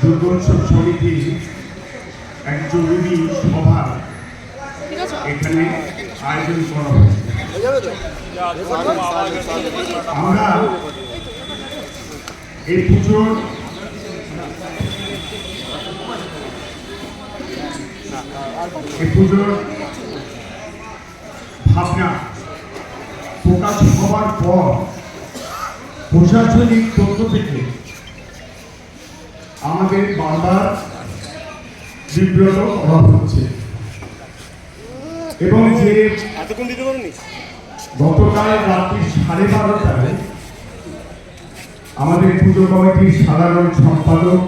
দুর্গোৎসব সমিতি এক জরুরি সভা এখানে আয়োজন করা হয়েছে আমরা এই পুজোর এই পুজোর ভাবনা প্রকাশ হওয়ার পর প্রশাসনিক পক্ষ থেকে আমাদের বারবার বিব্রত অভাব হচ্ছে। এবং যে এতক্ষণ দিতে পারোনি? গতকাল রাত্রি সাড়ে বারোটায় আমাদের পুজো কমিটির সাধারণ সম্পাদক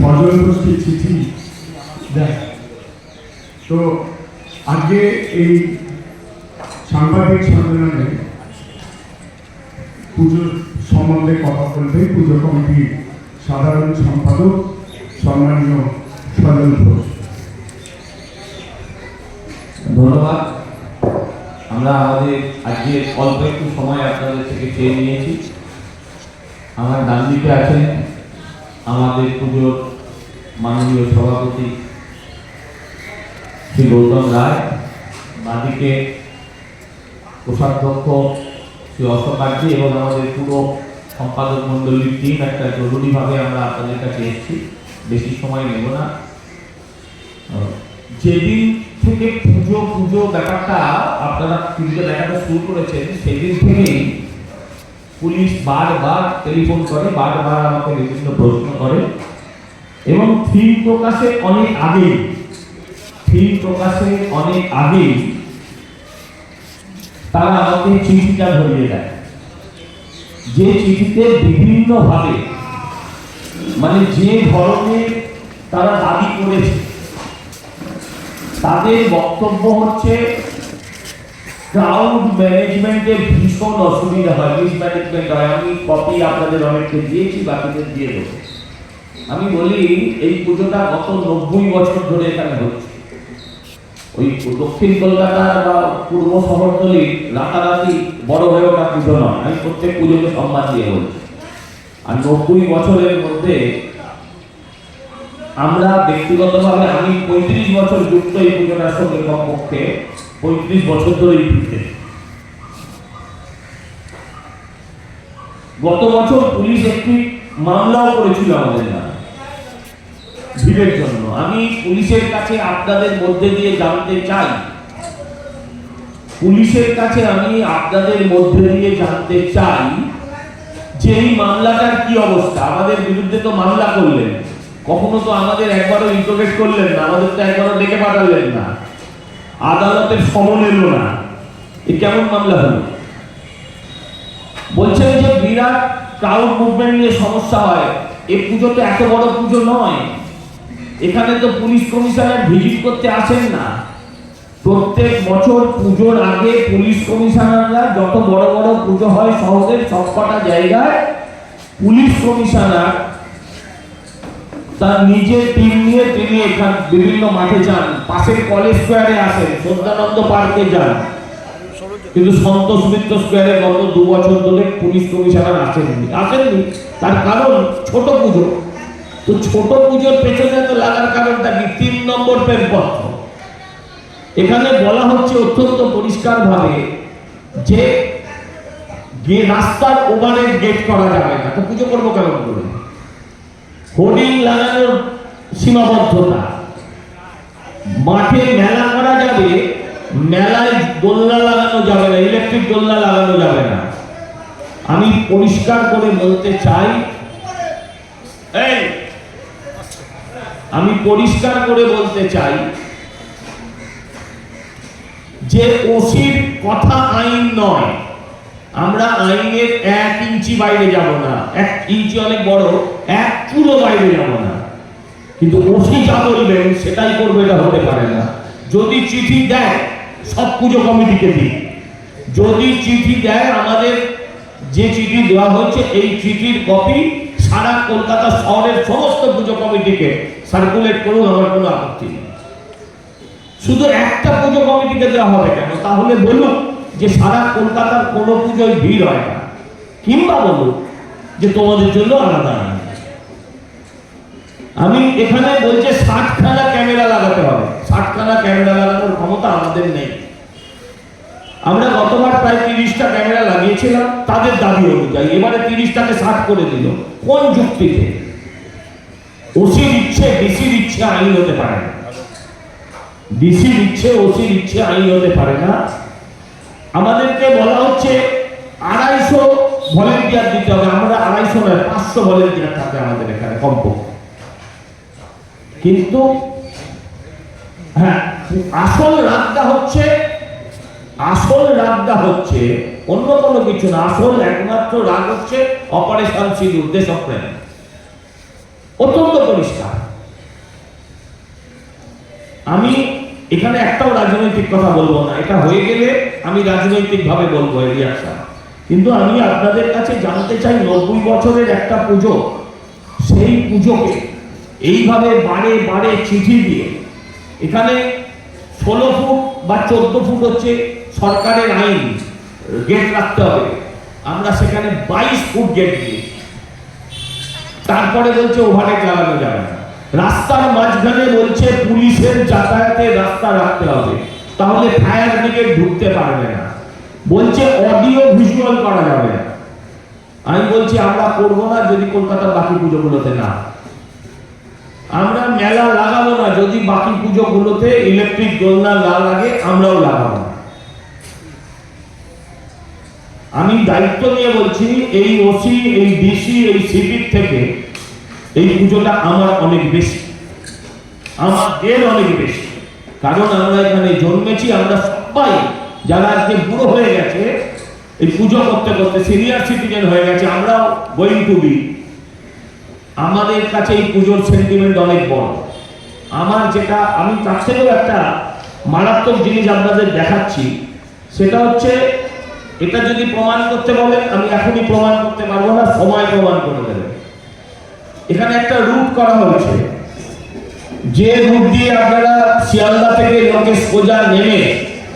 ফজল গোষ্ঠী চিঠি দেয় তো আজকে এই সাংবাদিক সম্মেলনে পুজোর সম্বন্ধে কথা বলবে পুজো কমিটির সাধারণ সম্পাদক, সম্মানীয় সজল ঘোষ ধন্যবাদ। আমরা আমাদের আজকে অল্প একটু সময় আপনাদের থেকে চেয়ে নিয়েছি। আমার ডান দিকে আছেন আমাদের পুজোর মাননীয় সভাপতি শ্রী গৌতম রায়। বাদিকে কোষাধ্যক্ষ শ্রী অশোক এবং আমাদের পুরো সম্পাদক মণ্ডলীর টিম একটা জরুরিভাবে আমরা আপনাদের কাছে এসেছি। বেশি সময় নেব না। যেদিন থেকে পুজো পুজো ব্যাপারটা আপনারা টিভিতে দেখাতে শুরু করেছেন, সেদিন থেকেই পুলিশ বারবার টেলিফোন করে, বারবার আমাকে বিভিন্ন প্রশ্ন করে। এবং থিম প্রকাশে অনেক আগেই, থিম প্রকাশে অনেক আগেই তারা আমাকে চিঠিটা ধরিয়ে দেয়। যে চিঠিতে বিভিন্নভাবে মানে যে ধরনের তারা দাবি করেছে, তাদের বক্তব্য হচ্ছে ক্রাউড ম্যানেজমেন্টের ভীষণ অসুবিধা হয়। মিসম্যানেজমেন্ট হয়। আমি কপি আপনাদের অনেককে দিয়েছি, বাকিদের দিয়ে দেবো। আমি বলি, এই পুজোটা গত নব্বই বছর ধরে এখানে হচ্ছে। ওই দক্ষিণ কলকাতা বা পূর্ব শহরতলি রাতারাতি বড় হয়ে ওঠা পুজো নয়। আমি প্রত্যেক পুজোকে সম্মান দিয়ে বলছি। আর নব্বই বছরের মধ্যে আমরা ব্যক্তিগতভাবে আমি পঁয়ত্রিশ বছর যুক্ত এই পুজোটার সঙ্গে কমপক্ষে পঁয়ত্রিশ বছর ধরে এই গত বছর পুলিশ একটি মামলাও করেছিল আমাদের নামে। ভিড়ের জন্য। আমি পুলিশের কাছে আপনাদের মধ্যে দিয়ে জানতে চাই। পুলিশের কাছে আমি আপনাদের মধ্যে দিয়ে জানতে চাই যে এই মামলাটার কি অবস্থা। আমাদের বিরুদ্ধে তো মামলা করলেন। কখনো তো আমাদের একবারও ইন্টারোগেট করলেন না, আমাদের তো একবারও ডেকে পাঠালেন না। আদালতের সমন এলো না। এ কেমন মামলা হলো? বলছেন যে বিরাট ক্রাউড মুভমেন্ট নিয়ে সমস্যা হয়। এ পুজো তো এত বড় পুজো নয়। এখানে তো পুলিশ কমিশনার ভিজিট করতে আসেন না। প্রত্যেক বছর পুজোর আগে পুলিশ কমিশনাররা যত বড় বড় পুজো হয় শহরের সবকটা জায়গায় পুলিশ কমিশনার তার নিজের টিম নিয়ে তিনি এখান বিভিন্ন মাঠে যান, পাশের কলেজ স্কোয়ারে আসেন সন্ধ্যানন্দ পার্কে যান। কিন্তু সন্তোষ মিত্র স্কোয়ারে গত দু বছর ধরে পুলিশ কমিশনার আসেননি। আসেননি, তার কারণ ছোট পুজো। তো ছোট পুজোর পেছনে তো লাগার কারণটা কি? তিন নম্বর প্রেমপত্র। এখানে বলা হচ্ছে অত্যন্ত পরিষ্কারভাবে যে রাস্তার ওভারের গেট করা যাবে না। তো পুজো করব কেমন করে হোর্ডিং লাগানোর সীমাবদ্ধতা। মাঠে মেলা করা যাবে, মেলায় দোলনা লাগানো যাবে না, ইলেকট্রিক দোলনা লাগানো যাবে না। আমি পরিষ্কার করে বলতে চাই এই আমি পরিষ্কার করে বলতে চাই যে ওসির কথা আইন নয়। আমরা আইনের এক ইঞ্চি বাইরে যাব না। এক ইঞ্চি অনেক বড়, এক চুলো বাইরে যাব না। কিন্তু ওসি যা বলবেন, সেটাই করবে এটা হতে পারে না। যদি চিঠি দেয়, সব পুজো কমিটিকে দিই। যদি চিঠি দেয়, আমাদের যে চিঠি দেওয়া হচ্ছে এই চিঠির কপি সারা কলকাতা শহরের সমস্ত পুজো কমিটিকে সার্কুলেট করুন, আমার কোনো আপত্তি নেই। শুধু একটা পুজো কমিটিকে দেওয়া হবে কেন? তাহলে বলুন যে সারা কলকাতার কোনো পুজোয় ভিড় হয় না। কিংবা বলুন যে তোমাদের জন্য আলাদা আমি এখানে বলছে ষাটখানা ক্যামেরা লাগাতে হবে। ষাটখানা ক্যামেরা লাগানোর ক্ষমতা আমাদের নেই। আমরা গতবার প্রায় তিরিশটা ক্যামেরা লাগিয়েছিলাম, তাদের দাবি অনুযায়ী। এবারে তিরিশটাকে ষাট করে দিল। কোন যুক্তিতে? ওসির ইচ্ছে ডিসির ইচ্ছে আইন হতে পারে না। ডিসির ইচ্ছে ওসির ইচ্ছে আইন হতে পারে না। আমাদেরকে বলা হচ্ছে, আড়াইশো ভলেন্টিয়ার দিতে হবে। আমরা আড়াইশো নয়, পাঁচশো ভলেন্টিয়ার থাকে আমাদের এখানে, কমপক্ষে। কিন্তু হ্যাঁ আসল রাগটা হচ্ছে আসল রাগটা হচ্ছে, অন্য কোনো কিছু না, আসল একমাত্র রাগ হচ্ছে অপারেশন সিঁদুর, দেশপ্রেম। অত্যন্ত পরিষ্কার। আমি এখানে একটাও রাজনৈতিক কথা বলব না। এটা হয়ে গেলে আমি রাজনৈতিক ভাবে বলব এই কিন্তু আমি আপনাদের কাছে জানতে চাই, নব্বই বছরের একটা পুজো, সেই পুজোকে এইভাবে বারে বারে চিঠি দিয়ে, এখানে ষোলো ফুট বা চোদ্দ ফুট হচ্ছে সরকারের আইন গেট রাখতে হবে। আমরা সেখানে বাইশ ফুট গেট দিই তারপরে বলছে ওভারটেক লাগানো যাবে রাস্তার মাঝখানে বলছে পুলিশের যাতায়াতে রাস্তা রাখতে হবে। তাহলে ফায়ার ব্রিগেড ঢুকতে পারবে না। বলছে অডিও ভিজুয়াল করা যাবে না। আমি বলছি, আমরা করব না যদি কলকাতার বাকি পুজোগুলোতে না। আমরা মেলা লাগাবো না। যদি বাকি পুজোগুলোতে ইলেকট্রিক দোলনা না লাগে, আমরাও লাগাবো না। আমি দায়িত্ব নিয়ে বলছি, এই ওসি এই ডিসি এই সিপির থেকে এই পুজোটা আমার অনেক বেশি। আমাদের অনেক বেশি। কারণ আমরা এখানে জন্মেছি, আমরা সবাই যারা আজকে বুড়ো হয়ে গেছে, এই পুজো করতে করতে সিনিয়র সিটিজেন হয়ে গেছে, আমরাও গোয়িং টু বি আমাদের কাছে এই পুজোর সেন্টিমেন্ট অনেক বড়। আমার যেটা, আমি তার থেকেও একটা মারাত্মক জিনিস আপনাদের দেখাচ্ছি, সেটা হচ্ছে এটা যদি প্রমাণ করতে বলেন আমি এখনই প্রমাণ করতে পারব না, সময় প্রমাণ করে দেবে। এখানে একটা রুট করা হয়েছে। যে রুট দিয়ে আপনারা শিয়ালদা থেকে লোকে সোজা নেমে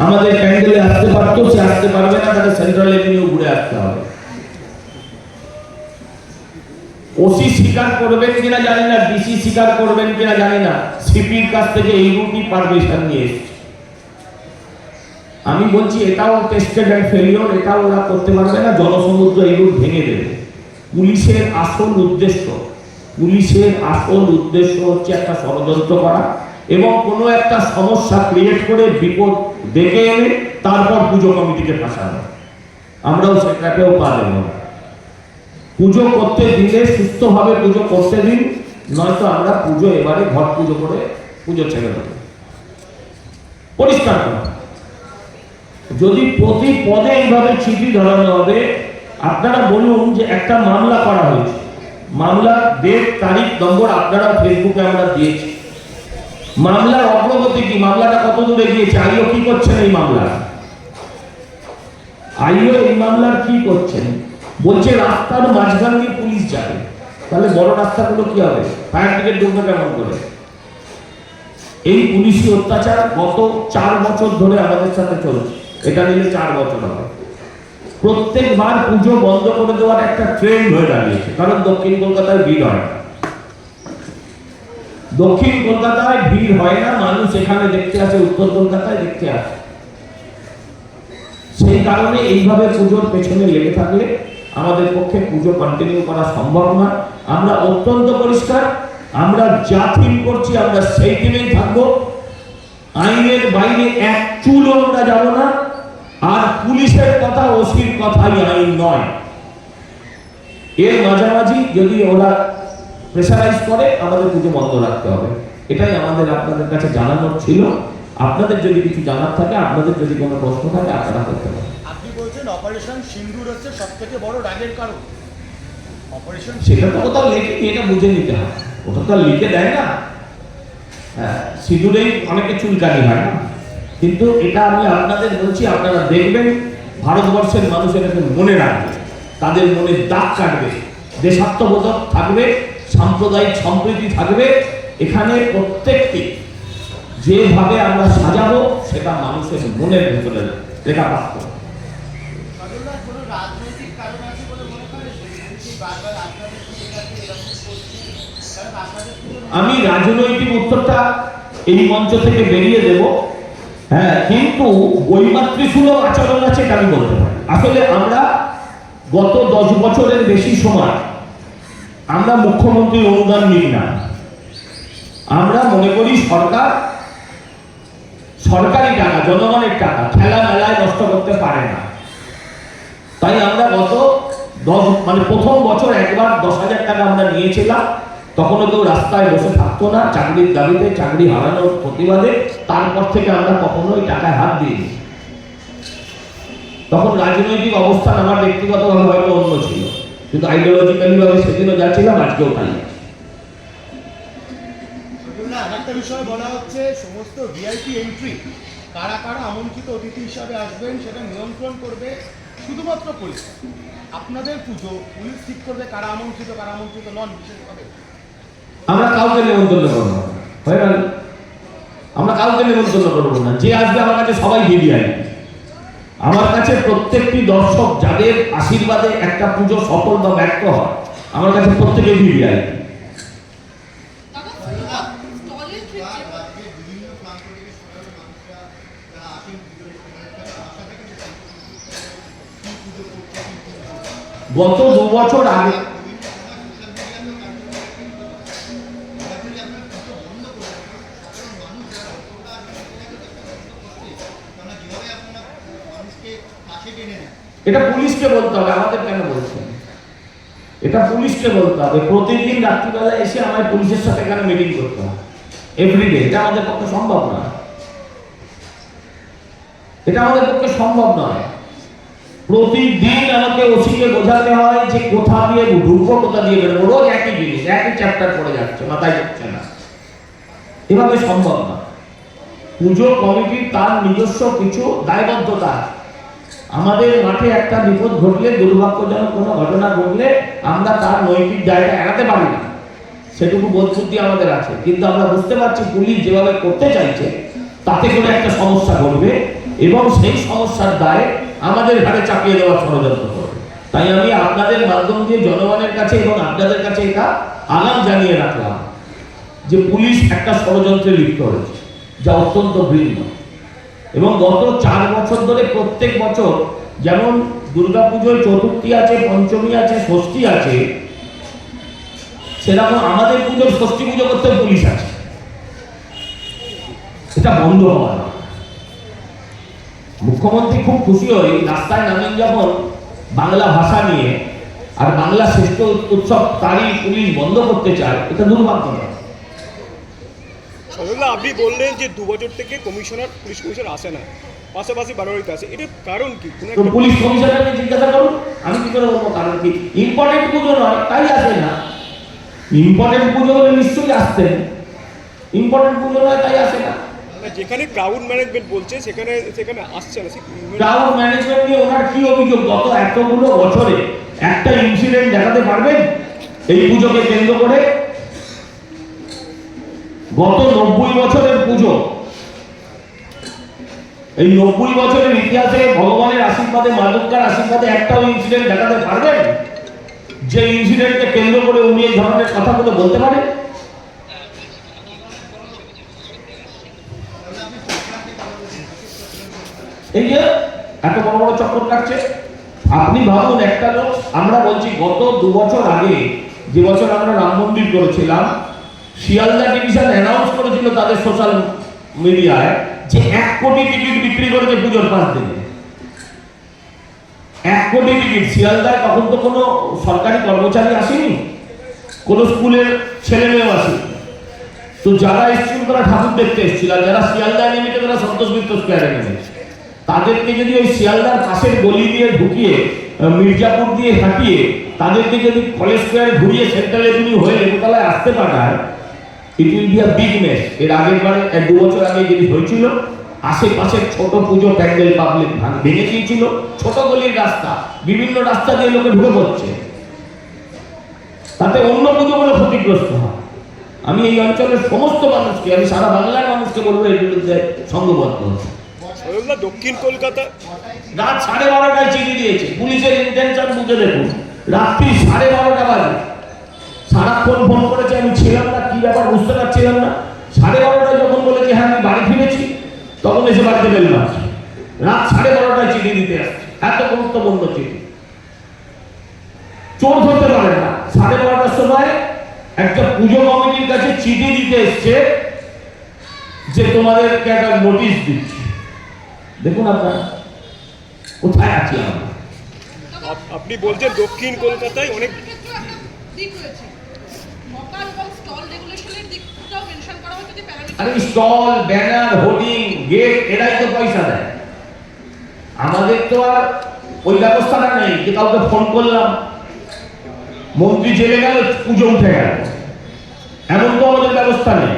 আমাদের প্যান্ডেলে আসতে পারতো, সে আসতে পারবে না তাকে সেন্ট্রাল এভিনিউ ঘুরে আসতে হবে। ওসি স্বীকার করবেন কিনা জানি না, ডিসি স্বীকার করবেন কিনা জানি না, সিপির কাছ থেকে এই রুটই পারমিশন নিয়ে এসেছে। আমি বলছি, এটাও টেস্টেড অ্যান্ড ফেলিওর এটাও ওরা করতে পারবে না, জনসমুদ্র রুট ভেঙে দেবে। পুলিশের আসল উদ্দেশ্য, পুলিশের আসল উদ্দেশ্য হচ্ছে একটা ষড়যন্ত্র করা এবং কোনো একটা সমস্যা ক্রিয়েট করে বিপদ ডেকে এনে তারপর পুজো কমিটিকে ফাঁসানো। আমরাও সেটাকেও পারব না। পুজো করতে দিলে সুস্থভাবে পুজো করতে দিন, নয়তো আমরা পুজো এবারে ঘর পুজো করে পুজো ছেড়ে দেবো। পরিষ্কার কথা। যদি প্রতি পদে এইভাবে চিঠি ধরানো হবে, আপনারা বলুন যে একটা মামলা করা হয়েছে। মামলা ডেট, তারিখ, নম্বর আপনারা ফেসবুকে আমরা দিয়েছি। মামলার অগ্রগতি কি? মামলাটা কত দূরে গিয়েছে? আইও কি করছেন এই মামলা আইও এই মামলার কি করছেন? বলছে রাস্তার মাঝখান দিয়ে পুলিশ যাবে। তাহলে বড় রাস্তাগুলো কি হবে? ফায়ার ব্রিগেড ঢুকবে কেমন করে? এই পুলিশি অত্যাচার গত চার বছর ধরে আমাদের সাথে চলছে। এটা নিলে চার বছর হবে। প্রত্যেকবার পুজো বন্ধ করে দেওয়ার একটা ট্রেন্ড হয়ে দাঁড়িয়েছে, কারণ দক্ষিণ কলকাতায় ভিড় হয় দক্ষিণ কলকাতায় ভিড় হয় না, মানুষ এখানে দেখতে আসে, উত্তর কলকাতায় দেখতে আসে। সেই কারণে এইভাবে পুজোর পেছনে লেগে থাকলে আমাদের পক্ষে পুজো কন্টিনিউ করা সম্ভব না। আমরা অত্যন্ত পরিষ্কার, আমরা যা থিম করছি, আমরা সেই থিমেই থাকব। আইনের বাইরে এক চুলও আমরা যাব না। আর পুলিশের কথা ওসির কথাই আইন নয়। এর মাঝামাঝি যদি ওরা প্রেসারাইজ করে আমাদের পুজো বন্ধ রাখতে হবে। এটাই আমাদের আপনাদের কাছে জানানোর ছিল। আপনাদের যদি কিছু জানার থাকে আপনাদের যদি কোনো প্রশ্ন থাকে আপনারা করতে পারেন। আপনি বলছেন অপারেশন সিন্দুর হচ্ছে সব থেকে বড় রাগের কারণ। অপারেশন সেটা তো কোথাও লেখে এটা বুঝে নিতে হয়। ওটা তো আর লিখে দেয় না। হ্যাঁ সিঁদুরেই অনেকে চুলকানি হয় না। কিন্তু এটা আমি আপনাদের বলছি আপনারা দেখবেন ভারতবর্ষের মানুষ এটাকে মনে রাখবে তাদের মনে দাগ কাটবে দেশাত্মবোধক থাকবে সাম্প্রদায়িক সম্প্রীতি থাকবে। এখানে প্রত্যেকটি যেভাবে আমরা সাজাবো সেটা মানুষের মনের ভেতরে লেখা মনে এরকম করছে। আমি রাজনৈতিক উত্তরটা এই মঞ্চ থেকে বেরিয়ে দেব। হ্যাঁ কিন্তু বৈমাতৃসুলভ আচরণ আছে এটা আমি বলতে আসলে আমরা গত দশ বছরের বেশি সময় আমরা মুখ্যমন্ত্রীর অনুদান নিই না। আমরা মনে করি সরকার সরকারি টাকা, জনগণের টাকা, খেলা মেলায় নষ্ট করতে পারে না। তাই আমরা গত দশ মানে প্রথম বছর একবার দশ হাজার টাকা আমরা নিয়েছিলাম। তখনও কেউ রাস্তায় বসে থাকতো না, চাকরির দাবিতে, চাকরি হারানোর প্রতিবাদে, তারপর থেকে আমরা কখনোই টাকায় হাত দিইনি। তখন রাজনৈতিক অবস্থান আমার ব্যক্তিগতভাবে হয়তো অন্য ছিল, কিন্তু আইডিওলজিক্যালি ভাবে সেদিনও যা ছিলাম, আজকেও তাই। আপনাদের পুজো, পুলিশ ঠিক করবে কারা আমন্ত্রিত কারা আমন্ত্রিত নন, বিশেষভাবে আমরা কাউকে নিমন্ত্রণ করব হয়ে গেল আমরা কাউকে নিমন্ত্রণ করব না। যে আসবে আমার কাছে সবাই ভিডিআই। আমার কাছে প্রত্যেকটি দর্শক যাদের আশীর্বাদে একটা পুজো সফল বা ব্যর্থ হয়, আমার কাছে প্রত্যেকে ভিডিআই। দাদা গত ক্ষেত্রে রাজ্যের বিভিন্ন প্রান্ত থেকে সাধারণ মানুষরা যারা আসেন পুজোর সময় তারা আশা থেকে যে কি পুজো করছে কি পুজো করছে গত দু বছর আগে বিভিন্ন সময় সোশ্যাল মিডিয়াতেও কার্যক্রম সরাসরি আপনারা পুজো বন্ধ করে দেন। সাধারণ মানুষ যারা ভক্তরা আছে সেখানে যেতে পারছে না করতে। কেননা যেভাবে আপনারা মানুষকে কাছে টেনে নেন এটা পুলিশকে বলতে হবে, আমাদের কেন বলছেন? এটা পুলিশকে বলতে হবে। প্রতিদিন রাত্রিবেলা এসে আমায় পুলিশের সাথে এখানে মিটিং করতে হবে এভরিডে এটা আমাদের পক্ষে সম্ভব নয়। এটা আমাদের পক্ষে সম্ভব নয়। প্রতিদিন আমাকে ওসিকে বোঝাতে হয় যে কোথা দিয়ে ঢুকবো, কোথা দিয়ে বেরোবো। রোজ একই জিনিস, একই চ্যাপ্টার পড়ে যাচ্ছে, মাথায় যাচ্ছে না। এভাবে সম্ভব না পুজো কমিটির তার নিজস্ব কিছু দায়বদ্ধতা আছে। আমাদের মাঠে একটা বিপদ ঘটলে, দুর্ভাগ্যজনক কোনো ঘটনা ঘটলে আমরা তার নৈতিক দায়টা এড়াতে পারি না। সেটুকু বোধ বুদ্ধি আমাদের আছে। কিন্তু আমরা বুঝতে পারছি পুলিশ যেভাবে করতে চাইছে, তাতে করে একটা সমস্যা ঘটবে এবং সেই সমস্যার দায় আমাদের ঘাড়ে চাপিয়ে দেওয়ার ষড়যন্ত্র করবে। তাই আমি আপনাদের মাধ্যম দিয়ে জনগণের কাছে এবং আপনাদের কাছে এটা আগাম জানিয়ে রাখলাম যে পুলিশ একটা ষড়যন্ত্রে লিপ্ত হয়েছে, যা অত্যন্ত ভিন্ন। এবং গত চার বছর ধরে প্রত্যেক বছর যেমন দুর্গাপুজোয় চতুর্থী আছে, পঞ্চমী আছে, ষষ্ঠী আছে, সেরকম আমাদের পুজোর ষষ্ঠী পুজো করতে পুলিশ আছে। সেটা বন্ধ হওয়া মুখ্যমন্ত্রী খুব খুশি হয়ে রাস্তায় নামেন যখন বাংলা ভাষা নিয়ে, আর বাংলা শ্রেষ্ঠ উৎসব তারই পুলিশ বন্ধ করতে চায়, এটা দুর্ভাগ্যজনক। সজলদা আপনি বললেন যে দু বছর থেকে কমিশনার পুলিশ কমিশনার আসে না। পাশাপাশি বারোয়ারিতে আসে। এটার কারণ কি? পুলিশ কমিশনারকে জিজ্ঞাসা করুন আমি কি করে বলব? কারণ কি? ইম্পর্টেন্ট পুজো নয় তাই আসে না। ইম্পর্টেন্ট পুজো হলে নিশ্চয়ই আসতেন ইম্পর্টেন্ট পুজো নয় তাই আসে না। না, যেখানে ক্রাউড ম্যানেজমেন্ট বলছে সেখানে সেখানে আসছে না। ক্রাউড ম্যানেজমেন্ট নিয়ে ওনার কি অভিযোগ? গত এতগুলো বছরে একটা ইনসিডেন্ট দেখাতে পারবেন? এই পুজোকে কেন্দ্র করে গত নব্বই বছরের পুজো। এই নব্বই বছরের ইতিহাসে ভগবানের আশীর্বাদে, মা দুর্গার আশীর্বাদে একটাও ইনসিডেন্ট দেখাতে পারবেন? যে ইনসিডেন্টকে কেন্দ্র করে উনি এই ধরনের কথাগুলো বলতে পারেন এই যে এত বড় বড় চক্কর কাটছে। আপনি ভাবুন, একটা লোক, আমরা বলছি গত দু বছর আগে, যে বছর আমরা রাম মন্দির করেছিলাম শিয়ালদা ডিভিশন অ্যানাউন্স করেছিল তাদের সোশ্যাল মিডিয়ায় যে এক কোটি টিকিট বিক্রি করেছে পুজোর পাঁচ দিনে। এক কোটি টিকিট শিয়ালদায় তখন তো কোনো সরকারি কর্মচারী আসেনি, কোনো স্কুলের ছেলে মেয়েও আসেনি। তো যারা এসেছিল তারা ঠাকুর দেখতে এসেছিল, আর যারা শিয়ালদায় নেমেছে তারা সন্তোষ মিত্র স্কোয়ারে নেমেছে। তাদেরকে যদি ওই শিয়ালদার পাশের গলি দিয়ে ঢুকিয়ে মির্জাপুর দিয়ে হাঁটিয়ে, তাদেরকে যদি কলেজ স্কোয়ার ঘুরিয়ে সেন্ট্রাল এভিনিউ হয়ে লেবুতলায় আসতে পাঠায় it will be a big mess এর আগের বারে দু বছর আগে যেটি হয়েছিল আশেপাশের ছোট পুজো প্যান্ডেল পাবলিক ভেঙে দিয়েছিল। ছোট গলির রাস্তা বিভিন্ন রাস্তা দিয়ে লোকে ঢুকে পড়ছে। তাতে অন্য পুজোগুলো ক্ষতিগ্রস্ত হয়। আমি এই অঞ্চলের সমস্ত মানুষকে আমি সারা বাংলার মানুষকে বলব এর বিরুদ্ধে সংঘবদ্ধ হতে দক্ষিণ কলকাতা রাত সাড়ে বারোটায় চিঠি দিয়েছে। পুলিশের ইন্টেনশন বুঝে দেখুন। রাত্রি সাড়ে বারোটা বাজে। সারাক্ষণ ফোন করেছে আমি ছিলাম ছিলাম না। সাড়ে বারোটায় যখন বলেছি হ্যাঁ আমি বাড়ি ফিরেছি তখন এসে বাড়িতে বেল মারছি। রাত সাড়ে বারোটায় চিঠি দিতে আসছে। এত গুরুত্বপূর্ণ চিঠি। চোর ধরতে পারে না। সাড়ে বারোটার সময় একটা পুজো কমিটির কাছে চিঠি দিতে এসছে যে তোমাদেরকে একটা নোটিশ দিচ্ছি। দেখুন আপনারা কোথায় আছি আমরা? আপনি বলছেন দক্ষিণ কলকাতায় অনেক দিক রয়েছে হকার এবং স্টল রেগুলেশনের দিকটাও মেনশন করা হয়েছে যে স্টল ব্যানার হোর্ডিং গেট তো পয়সা দেয়। আমাদের তো আর ওই ব্যবস্থাটা নেই যে কাউকে ফোন করলাম। মন্ত্রী জেলে গেল, পুজো উঠে গেল। এমন তো আমাদের ব্যবস্থা নেই।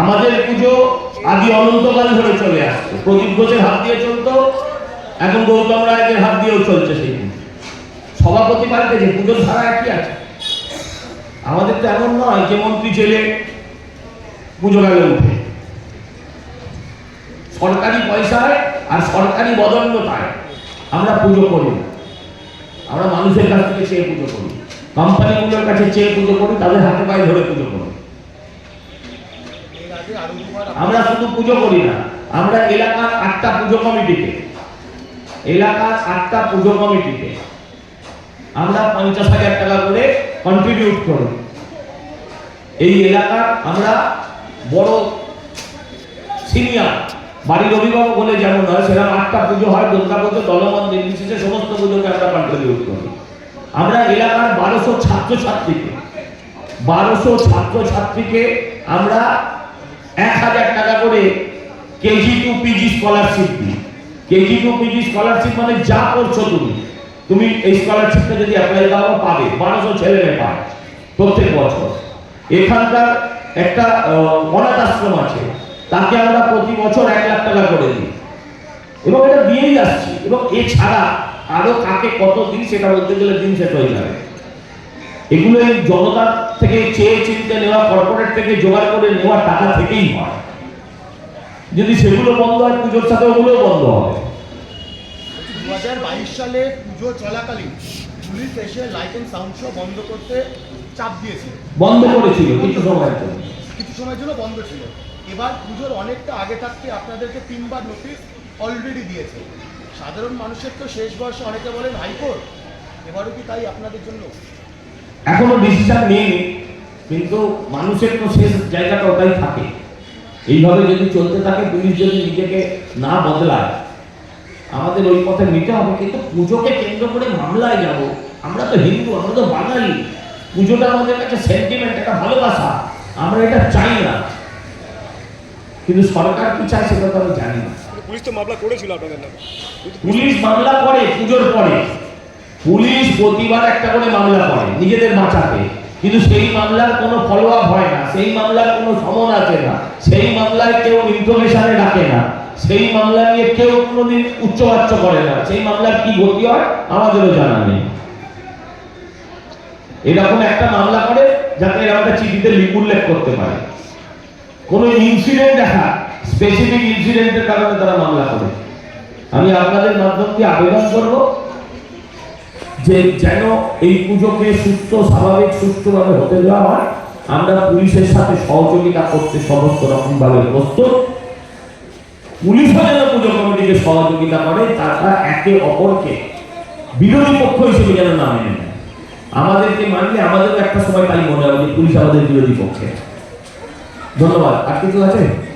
আমাদের পুজো আদি অনন্তকাল ধরে চলে আসছে। প্রদীপ ঘোষের হাত দিয়ে চলতো, এখন গৌতম রায়ের হাত দিয়েও চলছে সেই পুজো। সভাপতি পাল্টেছে পুজোর ধারা একই আছে। আমাদের তো এমন নয় যে মন্ত্রী জেলে পুজো গেলে উঠে সরকারি পয়সায় আর সরকারি বদন্যতায় আমরা পুজো করি আমরা মানুষের কাছ থেকে চেয়ে পুজো করি। কোম্পানিগুলোর কাছে চেয়ে পুজো করি, তাদের হাতে পায়ে ধরে পুজো করি। আমরা শুধু পুজো করি না, আমরা এলাকার আটটা পুজো কমিটিকে, এলাকার আটটা পুজো কমিটিকে আমরা পঞ্চাশ হাজার টাকা করে কন্ট্রিবিউট করি। এই এলাকার আমরা বড় সিনিয়র। বাড়ির অভিভাবক বলে যেমন হয়, সেরকম আটটা পুজো হয়, দুর্গা পুজো দলমন নির্বিশেষে সমস্ত পুজোকে আমরা কন্ট্রিবিউট করি আমরা এলাকার বারোশো ছাত্রছাত্রীকে বারোশো ছাত্রছাত্রীকে আমরা এক হাজার টাকা করে কেজি টু পিজি স্কলারশিপ দিই। কেজি টু পিজি স্কলারশিপ মানে যা করছ তুমি। তুমি এই স্কলারশিপটা যদি অ্যাপ্লাই করো পাবে। বারোশো ছেলে পায় প্রত্যেক বছর। এখানকার একটা অনাথ আশ্রম আছে। তাকে আমরা প্রতি বছর এক লাখ টাকা করে দিই। এবং এটা দিয়েই আসছি। এবং এছাড়া আরও কাকে কত দিন সেটা বলতে গেলে দিন শেষ হয়ে যাবে। এগুলো এই জনতার থেকে চেয়ে চিনতে নেওয়া কর্পোরেট থেকে জোগাড় করে নেওয়া টাকা থেকেই হয়। যদি সেগুলো বন্ধ হয়, পুজোর সাথে ওগুলোও বন্ধ হবে। দু হাজার বাইশ সালে পুজো চলাকালীন পুলিশ এসে লাইট অ্যান্ড সাউন্ড শো বন্ধ করতে চাপ দিয়েছিল। বন্ধ করেছিল কিছু সময়ের জন্য। কিছু সময়ের জন্য বন্ধ ছিল। এবার পুজোর অনেকটা আগে থাকতে আপনাদেরকে তিনবার নোটিশ অলরেডি দিয়েছে। সাধারণ মানুষের তো শেষ বয়সে অনেকে বলেন হাইকোর্ট এবারও কি তাই আপনাদের জন্য? এখনও ডিসিশন নেই কিন্তু মানুষের তো শেষ জায়গাটা ওটাই থাকে। এইভাবে যদি চলতে থাকে পুলিশ যদি নিজেকে না বদলায় আমাদের ওই পথে নিতে হবে। কিন্তু পুজোকে কেন্দ্র করে মামলায় যাব। আমরা তো হিন্দু আমরা তো বাঙালি। পুজোটা আমাদের কাছে সেন্টিমেন্ট একটা ভালোবাসা। আমরা এটা চাই না। কিন্তু সরকার কি চায় সেটা তো আমি জানি না। পুলিশ তো মামলা করেছিল আপনাদের নামে। পুলিশ মামলা করে পুজোর পরে। পুলিশ প্রতিবার একটা করে মামলা করে নিজেদের বাঁচাতে। কিন্তু সেই মামলার কোনো ফলো আপ হয় না সেই মামলার কোনো সমন আছে না সেই মামলায় কেউ ইনফরমেশনে ডাকে না সেই মামলা নিয়ে কেউ কোনোদিন উচ্চবাচ্য করে না। সেই মামলার কি গতি হয় আমাদেরও জানা নেই। এরকম একটা মামলা করে যাতে এরা একটা চিঠিতে লিখ উল্লেখ করতে পারে। কোনো ইনসিডেন্ট দেখা স্পেসিফিক ইনসিডেন্টের কারণে তারা মামলা করে। আমি আপনাদের মাধ্যম দিয়ে আবেদন করব যে যেন এই পুজোকে সুস্থ, স্বাভাবিক, সুস্থভাবে হতে দেওয়া হয়। আমরা পুলিশের সাথে সহযোগিতা করতে সমস্ত রকম ভাবে প্রস্তুত। পুলিশও যেন পুজো কমিটিকে সহযোগিতা করে তারা একে অপরকে বিরোধী পক্ষ হিসেবে যেন না নেয়। আমাদেরকে মানলে আমাদেরও একটা সময় তাই মনে হবে পুলিশ আমাদের বিরোধী পক্ষে। ধন্যবাদ। আর কিছু আছে?